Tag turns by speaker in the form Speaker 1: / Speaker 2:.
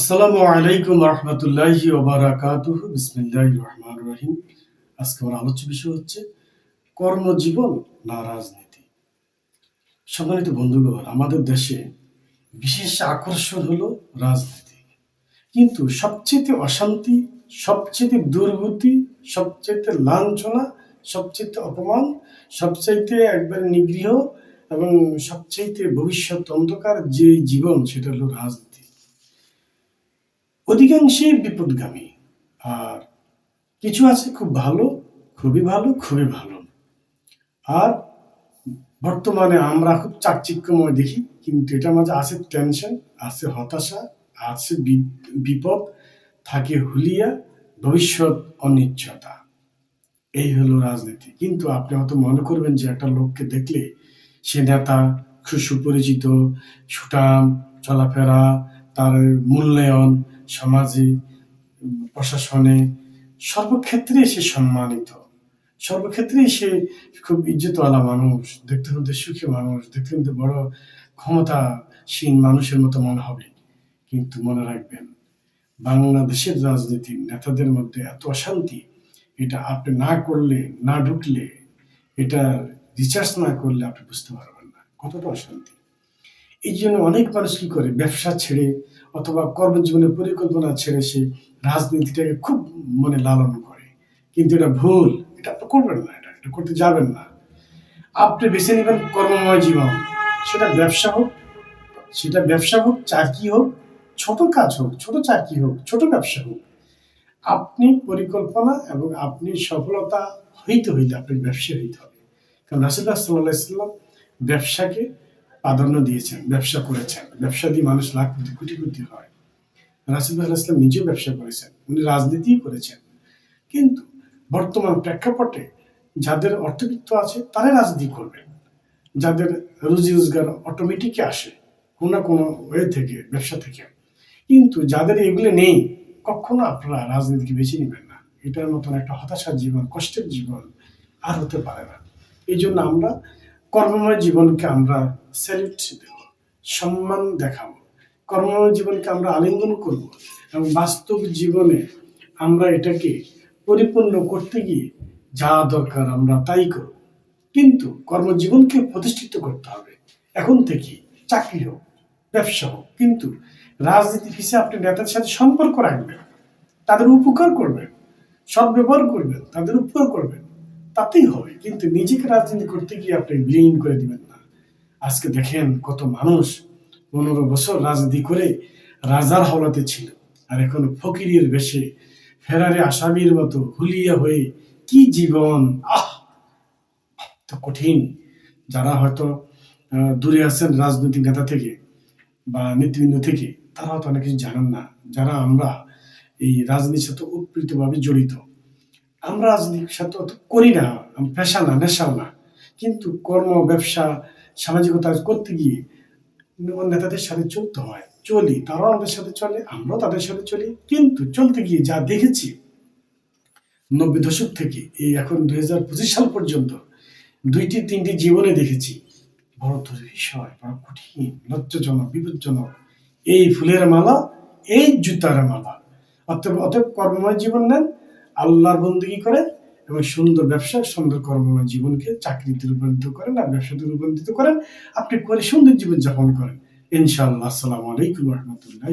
Speaker 1: আসসালামু আলাইকুম রহমতুল্লাহি রহিম। আজকে আমার আলোচ্য বিষয় হচ্ছে কর্মজীবন না রাজনীতি। সম্মানিত বন্ধুগণ, আমাদের দেশে বিশেষ আকর্ষণ হলো রাজনীতি। কিন্তু সবচেয়ে অশান্তি, সবচেয়ে দুর্গতি সবচেয়ে লাঞ্ছনা, সবচেয়ে অপমান সবচাইতে একবারে নিগৃহ এবং সবচেয়ে ভবিষ্যৎ অন্ধকার যে জীবন, সেটা হলো রাজনীতি। অধিকাংশই বিপদগামী। আর কিছু আছে খুব ভালো, খুবই ভালো খুবই ভালো। আর বর্তমানে আমরা খুব চাকচিক্যময় দেখি, কিন্তু এটার মাঝে আছে টেনশন আছে হতাশা, আছে বিপদ, থাকে হুলিয়া, ভবিষ্যৎ অনিশ্চয়তা এই হলো রাজনীতি। কিন্তু আপনি হয়তো মনে করবেন যে একটা লোককে দেখলে সে নেতা সুপরিচিত সুটাম চলাফেরা, তার মূল্যায়ন সমাজে, প্রশাসনে সর্বক্ষেত্রে সে সম্মানিত। সর্বক্ষেত্রেই সে খুব ইজ্জতওয়ালা মানুষ, দেখতে শুনতে সুখী মানুষ, দেখতে শুনতে বড় ক্ষমতাসীন মানুষের মতো মনে হবে। কিন্তু মনে রাখবেন, বাংলাদেশের রাজনীতির নেতাদের মধ্যে এত অশান্তি, এটা আপনি না করলে, না ঢুকলে এটা রিচার্জ না করলে আপনি বুঝতে পারবেন না। কতটা অশান্তি। এই জন্য অনেক মানুষ কি করে, ব্যবসা ছেড়ে অথবা কর্মজীবনের পরিকল্পনা ছেড়ে সে রাজনীতিটাকে খুব মনে লালন করে। কিন্তু এটা ভুল, এটা আপনি করবেন না, এটা এটা করতে যাবেন না। আপনি বেছে নেবেন কর্মময় জীবন। সেটা ব্যবসা হোক, সেটা ব্যবসা হোক, চাকরি হোক, ছোট কাজ হোক, ছোট চাকরি হোক, ছোট ব্যবসা হোক, আপনি পরিকল্পনা এবং আপনি সফলতা হইতে হইলে আপনি ব্যবসা হইতে হবে। কারণ রাসুল্লাহ সাল্লাহ ইসলাম ব্যবসাকে প্রাধান্য দিয়েছেন, ব্যবসা করেছেন। ব্যবসা দিয়ে মানুষ লাখ কোটি কোটি হয়। রাসুল্লাহ ইসলাম নিজেও ব্যবসা করেছেন, উনি রাজনীতিই করেছেন। কিন্তু বর্তমান প্রেক্ষাপটে যাদের অর্থবিত্ত আছে, তারাই রাজনীতি করবেন যাদের রুজি রোজগার অটোমেটিকই আসে, কোনো না কোনো ওয়ে থেকে, ব্যবসা থেকে। কিন্তু যাদের এগুলো নেই, কখনো আপনারা রাজনীতিকে বেছে নেবেন না। এটার মতন একটা হতাশার জীবন, কষ্টের জীবন আর হতে পারে না। এই জন্য আমরা কর্মময় জীবনকে আমরা স্যালুট দেব, সম্মান দেখাবো। কর্মময় জীবনকে আমরা আলিঙ্গন করব এবং বাস্তব জীবনে আমরা এটাকে পরিপূর্ণ করতে গিয়ে যা দরকার আমরা তাই করব। কিন্তু কর্মজীবনকে প্রতিষ্ঠিত করতে হবে। এখন থেকে চাকরি হোক, ব্যবসা হোক, কিন্তু রাজনীতি হিসেবে আপনি নেতাদের সাথে সম্পর্ক রাখবেন, তাদের উপকার করবেন, সদ্ব্যবহার করবেন, তাদের উপকার করবেন, তাতেই হবে। কিন্তু নিজেকে রাজনীতি করতে গিয়ে আপনি বিলীন করে দিবেন আজকে দেখেন কত মানুষ পনেরো বছর রাজনীতি করে রাজার হাওলাতে ছিল। আর এখন ফকিরের বেশে ফেরারে আসামির মতো হুলিয়া হয়ে কি জীবন? আহ! তো কঠিন। যারা হয়তো দূরে আছেন রাজনৈতিক নেতা থেকে বা নেতৃবৃন্দ থেকে তারা হয়তো অনেক কিছু জানেন না। যারা আমরা এই রাজনীতির সাথে উৎপৃতভাবে জড়িত, আমরা রাজনীতির সাথে অত করি না পেশা না, নেশাও না। কিন্তু কর্ম, ব্যবসা সামাজিকতা করতে গিয়ে নেতাদের সাথে চলতে হয়, চলি, তারাও আমাদের সাথে চলে, আমরাও তাদের সাথে চলি, কিন্তু চলতে গিয়ে যা দেখেছি নব্বই দশক থেকে, এই এখন দুই হাজার পঁচিশ সাল পর্যন্ত দুইটি, তিনটি জীবনে দেখেছি, বড় দুর্বিষয় বড় কঠিন, লজ্জাজনক, বিপজ্জনক, এই ফুলের মালা, এই জুতার মালা। অতএব অতএব কর্মময় জীবন নেন, আল্লাহর বন্দী করেন এবং সুন্দর ব্যবসা, সুন্দর কর্মময় জীবনকে চাকরিতে রূপান্তরিত করেন আর ব্যবসাতে রূপান্তরিত করেন। আপনি করে সুন্দর জীবন যাপন করেন। ইনশাআল্লাহ। আসসালামু আলাইকুম রহমতুল্লাহ